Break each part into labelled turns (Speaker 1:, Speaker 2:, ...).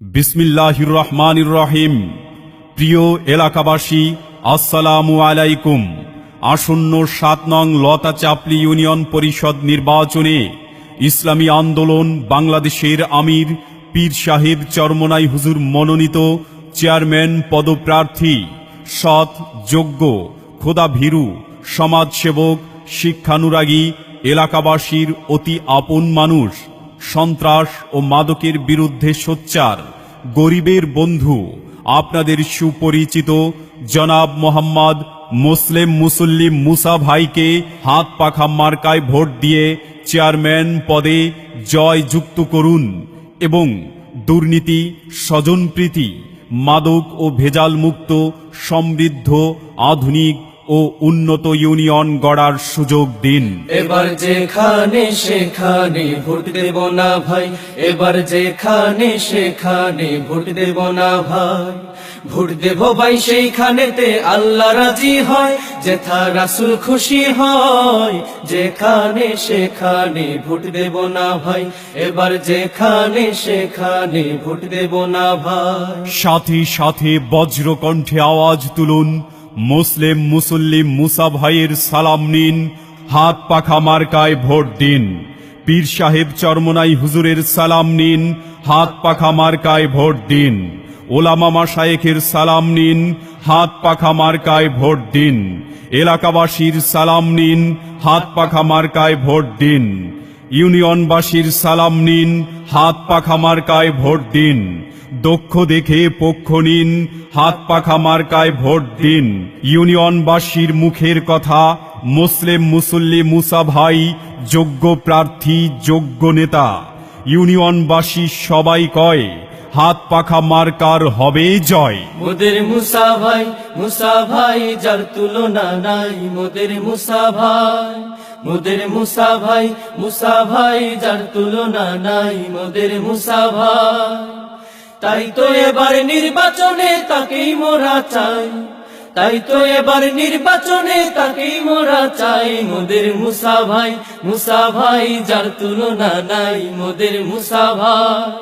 Speaker 1: বিসমিল্লাহির রহমানির রহিম প্রিয় এলাকাবাসী, আসসালামু আলাইকুম। আসন্ন সাত নং লতা চাপলি ইউনিয়ন পরিষদ নির্বাচনে ইসলামী আন্দোলন বাংলাদেশের আমির পীর সাহেব চরমনাই হুজুর মনোনীত চেয়ারম্যান পদপ্রার্থী সৎ, যোগ্য খোদা ভীরু সমাজসেবক, শিক্ষানুরাগী, এলাকাবাসীর অতি আপন মানুষ। সন্ত্রাস ও মাদকের বিরুদ্ধে সোচ্চার, গরিবের বন্ধু, আপনাদের সুপরিচিত জনাব মোহাম্মদ মুসলিম মুসল্লিম মুসা ভাইকে হাত পাখা মার্কায় ভোট দিয়ে চেয়ারম্যান পদে জয় যুক্ত করুন এবং দুর্নীতি, স্বজনপ্রীতি, মাদক ও ভেজাল মুক্ত সমৃদ্ধ আধুনিক ও উন্নত ইউনিয়ন গড়ার সুযোগ দিন।
Speaker 2: এবার যেখানে সেখানে ভোট দেব না ভাই এবার যেখানে সেখানে ভোট দেব না ভাই। ভোট দেব ভাই সেইখানেতে আল্লাহ রাজি হয় যেথা রাসুল খুশি হয়। যেখানে সেখানে ভোট দেব না ভাই এবার যেখানে সেখানে ভোট দেব না ভাই।
Speaker 1: সাথে সাথে বজ্রকণ্ঠে আওয়াজ তুলুন মুসলিম মুসল্লিম মুসা ভাইয়ের সালাম নিন, হাত পাখা মার্কায় ভোট দিন। পীর সাহেব চরমনাই হুজুরের সালাম নিন, হাত পাখা মার্কায় ভোট দিন। ওলামা মাশায়েখের সালাম নিন, হাত পাখা মার্কায় ভোট দিন। এলাকাবাসীর সালাম নিন, হাত পাখা মার্কায় ভোট দিন। ইউনিয়নবাসীর সালাম নিন, হাত পাখা মার্কায় ভোট দিন। দক্ষ দেখে পক্ষ নিন, হাত পাখা মার্কায় ভোট দিন। ইউনিয়নবাসীর মুখের কথা, মুসলিম মুসল্লি মুসা ভাই, যোগ্য প্রার্থী, যোগ্য নেতা। ইউনিয়নবাসী সবাই কয়, হাত পাখা মার্কার হবে জয়।
Speaker 2: মোদের মুসা ভাই মুসা ভাই, যার তুলনা নাই মোদের মুসা ভাই। মোদের মুসা ভাই মুসা ভাই, যার তুলনা নাই মোদের মুসা ভাই। তাই তো এবার নির্বাচনে তাকেই মোরা চাই। তাই তো এবার নির্বাচনে তাকেই মোরা চাই। মোদের মুসা ভাই মুসা ভাই যার তুলনা নাই। মোদের মুসা ভাই,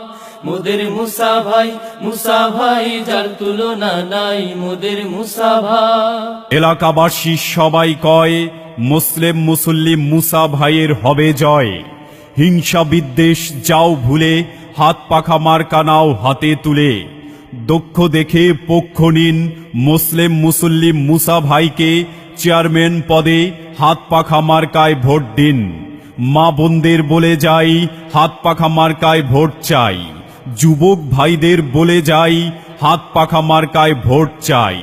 Speaker 2: মোদের মুসা ভাই মুসা ভাই যার তুলনা নাই। মোদের মুসা ভাই।
Speaker 1: এলাকাবাসী সবাই কয়, মুসলিম মুসল্লি মুসা ভাইয়ের হবে জয়। হিংসা বিদ্বেষ যাও ভুলে হাত পাখা মার্কা নাও হাতে তুলে। দক্ষ দেখে পক্ষ নিন মুসলিম মুসল্লি মুসা ভাইকে চেয়ারম্যান পদে হাত পাখা মার্কায় ভোট দিন। মা বোনদের বলে যাই হাত পাখা মার্কায় ভোট চাই। যুবক ভাইদের বলে যাই হাত পাখা মার্কায় ভোট চাই।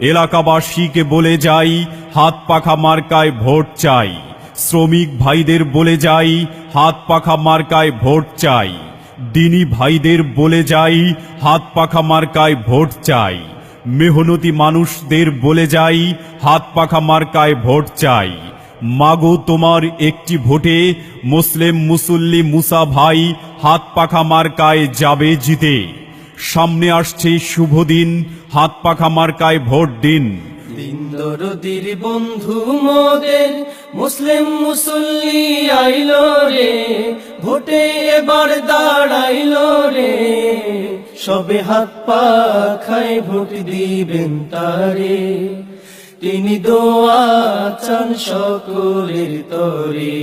Speaker 1: এলাকাবাসীকে বলে যাই হাত পাখা মার্কায় ভোট চাই। শ্রমিক ভাইদের বলে যাই হাত পাখা মার্কায় ভোট চাই। দিনী ভাইদের বলে যাই, হাত পাখা মার্কায় ভোট চাই। মেহনতি মানুষদের বলে যাই, হাত পাখা মার্কায় ভোট চাই। মাগো তোমার একটি ভোটে মুসলিম মুসল্লি মুসা ভাই হাত পাখা মার্কায় যাবে জিতে। সামনে আসছে শুভ দিন, হাত পাখা মার্কায় ভোট দিন।
Speaker 2: দিন দরদির বন্ধু মোদের, মুসলিম মুসল্লি আইলো রে, ভোটে এবার দাঁড়াইলো রে। সবে হাত পা খায় ভোট দিবেন তারে, তিনি দোয়া চান সকলের তরে।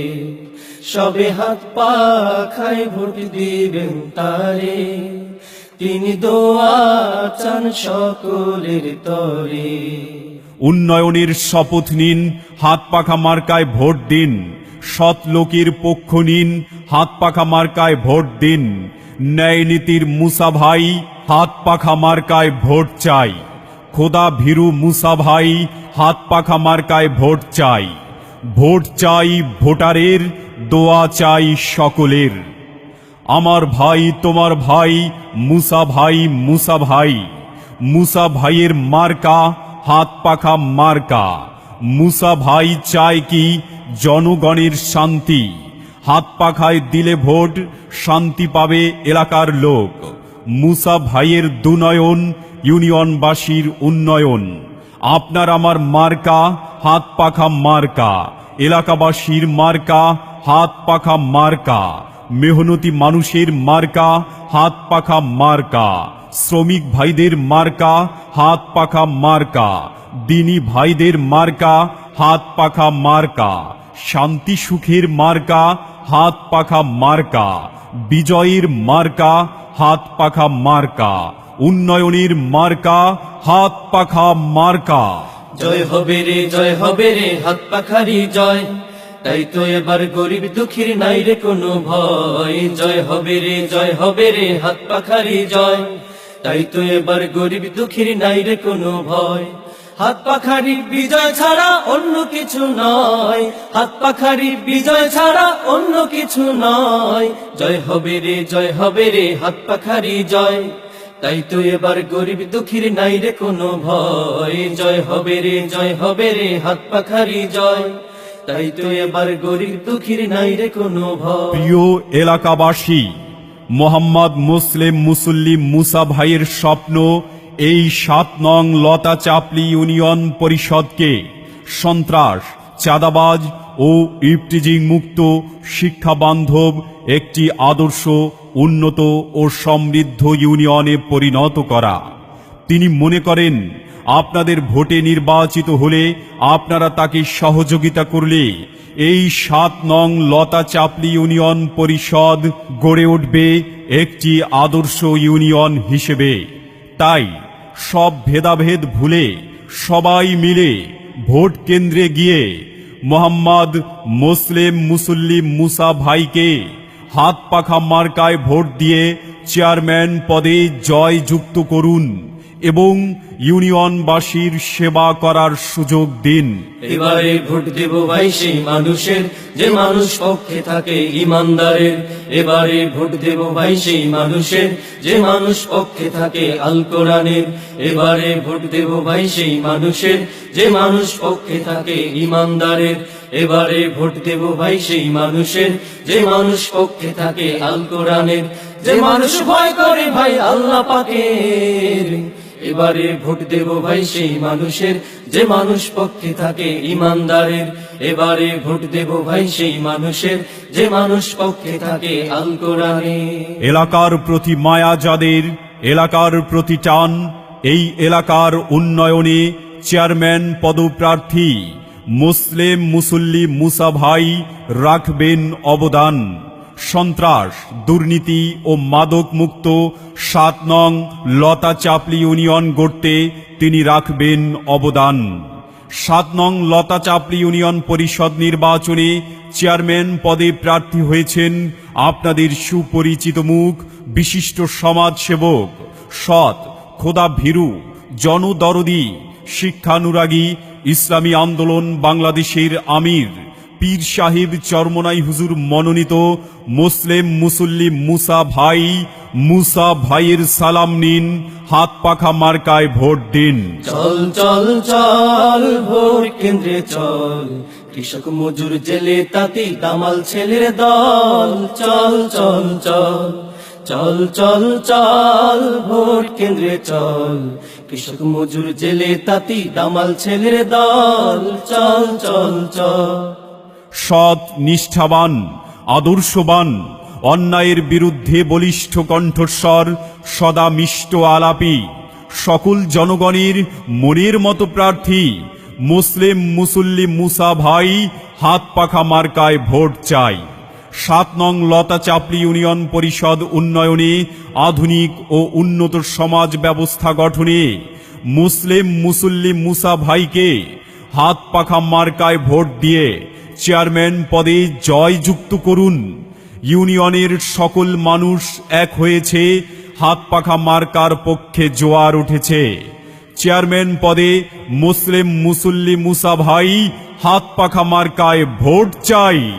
Speaker 2: সবে হাত পা খায় ভোট দিবেন তারে, তিনি দোয়া চান সকলের তরে।
Speaker 1: উন্নয়নের শপথ নিন হাত পাখা মার্কায় ভোট দিন, সৎ লোকের পক্ষ নিন হাত পাখা মার্কায় ভোট দিন, ন্যায় নীতির মুসা ভাই হাত পাখা মার্কায় ভোট চাই, খোদা ভীরু মুসা ভাই হাত পাখা মার্কায় ভোট চাই ভোট চাই ভোটারের, দোয়া চাই সকলের। আমার ভাই, তোমার ভাই, মুসা ভাই মুসা ভাই, মুসা ভাইয়ের মার্কা হাত পাখা মার্কা। মুসা ভাই চায় কি জনগণের শান্তি? হাত পাখায় দিলে ভোট, শান্তি পাবে এলাকার লোক। মুসা ভাইয়ের দুনয়ন, ইউনিয়নবাসীর উন্নয়ন। আপনার আমার মার্কা, হাত পাখা মার্কা। এলাকাবাসীর মার্কা, হাত পাখা মার্কা। মেহনতি মানুষের মার্কা, হাত পাখা মার্কা। শ্রমিক ভাইদের মার্কা, হাত পাখা মার্কা। দিনী ভাইদের মার্কা, হাত পাখা মার্কা। শান্তি সুখের মার্কা, হাত পাখা মার্কা। বিজয়ের মার্কা, হাত পাখা মার্কা। উন্নয়নের মার্কা, হাত পাখা মার্কা।
Speaker 2: জয় হবে রে, জয় হবে রে, হাত পাখারি জয়। তাই তো এবার গরিব দুঃখীর নাই রে কোনো ভয়। জয় হবে রে, জয় হবে রে, হাত পাখারি জয়। তাই তো এবার গরিব দুঃখীর নাই রে কোনো ভয়। হাত পাখারি বিজয় ছাড়া অন্য কিছু নয়। হাত পাখারি বিজয় ছাড়া অন্য কিছু নয়। জয় হবে রে, জয় হবে রে, হাত পাখারি জয়। তাই তো এবার গরিব দুঃখীর নাই রে কোনো ভয়। জয় হবে রে, জয় হবে রে, হাত পাখারি জয়। তাই তো এবার গরিব দুঃখীর নাই রে কোনো ভয়।
Speaker 1: প্রিয় এলাকাবাসী মোহাম্মদ মুসলিম মুসল্লি মুসা ভাইয়ের স্বপ্ন এই সাত নং লতা চাপলি ইউনিয়ন পরিষদকে সন্ত্রাস, চাঁদাবাজ ও ইফটিজিং মুক্ত শিক্ষা বান্ধব একটি আদর্শ, উন্নত ও সমৃদ্ধ ইউনিয়নে পরিণত করা। তিনি মনে করেন আপনাদের ভোটে নির্বাচিত হলে আপনারা তাকে সহযোগিতা করলে এই সাত নং লতা চাপলি ইউনিয়ন পরিষদ গড়ে উঠবে একটি আদর্শ ইউনিয়ন হিসেবে। তাই সব ভেদাভেদ ভুলে সবাই মিলে ভোট কেন্দ্রে গিয়ে মোহাম্মদ মুসলিম মুসল্লিম মুসা ভাইকে হাত পাখা মার্কায় ভোট দিয়ে চেয়ারম্যান পদে জয় যুক্ত করুন। এবং ইউনিয়নবাসীর সেবা করার সুযোগ দিন।
Speaker 2: এবারে ভোট দেব ভাই সেই মানুষের, যে মানুষ পক্ষে থাকে ইমানদারের। এবারে ভোট দেব ভাই সেই মানুষের, যে মানুষ পক্ষে থাকে আল কোরআনের। এবারে ভোট দেব ভাই সেই মানুষের, যে মানুষ পক্ষে থাকে ইমানদারের। এবারে ভোট দেব ভাই সেই মানুষের, যে মানুষ পক্ষে থাকে আল কোরআনের। যে মানুষ ভয় করে ভাই আল্লাহ পাকের। এবারে ভোট দেব ভাই সেই মানুষের। যে মানুষ পক্ষে থাকে ইমানদারের। এবারে ভোট দেব ভাই সেই মানুষের। যে মানুষ পক্ষে থাকে
Speaker 1: এলাকার প্রতি মায়া যাদের, এলাকার প্রতি টান, এই এলাকার উন্নয়নে চেয়ারম্যান, পদপ্রার্থী, মুসলিম, মুসল্লি, মুসা ভাই রাখবেন অবদান। সন্ত্রাস, দুর্নীতি ও মাদক মুক্ত সাত নং লতা চাপলি ইউনিয়ন গড়তে তিনি রাখবেন অবদান। সাত নং লতা চাপলি ইউনিয়ন পরিষদ নির্বাচনে চেয়ারম্যান পদে প্রার্থী হয়েছেন আপনাদের সুপরিচিত মুখ, বিশিষ্ট সমাজসেবক সৎ, খোদা ভীরু, জনদরদি, শিক্ষানুরাগী, ইসলামী আন্দোলন বাংলাদেশের আমির পীর সাহেব চরমনাই হুজুর মনোনীত মুসলিম মুসল্লি মুসা ভাই, মুসা ভাইয়ের সালাম নিন, হাত পাখা মার্কায় ভোট দিন।
Speaker 2: চল চল চল, ভোট কেন্দ্রে চল। কৃষক মজুর জেলে তাঁতি দামাল ছেলের দল। চল চল চল চল চল চল, ভোট কেন্দ্রে চল। কৃষক মজুর জেলে তাঁতি দামাল ছেলের দল। চল চল চল।
Speaker 1: সৎ, নিষ্ঠাবান, আদর্শবান, অন্যায়ের বিরুদ্ধে বলিষ্ঠ কণ্ঠস্বর, সদা মিষ্ট আলাপি, সকল জনগণের মনের মতো প্রার্থী, মুসলিম, মুসল্লি মুসা ভাই, হাত পাখা মার্কায় ভোট চাই। সাত নং লতা চাপলি ইউনিয়ন পরিষদ উন্নয়নে আধুনিক ও উন্নত সমাজ ব্যবস্থা গঠনে মুসলিম, মুসল্লি মুসা ভাইকে হাত পাখা মার্কায় ভোট দিয়ে চেয়ারম্যান পদে জয়যুক্ত করুন। ইউনিয়নের সকল মানুষ এক হয়েছে, হাত পাখা মার্কার পক্ষে জোয়ার উঠেছে। চেয়ারম্যান পদে মুসলিম মুসল্লি মুসা ভাই হাত পাখা মার্কায় ভোট চাই।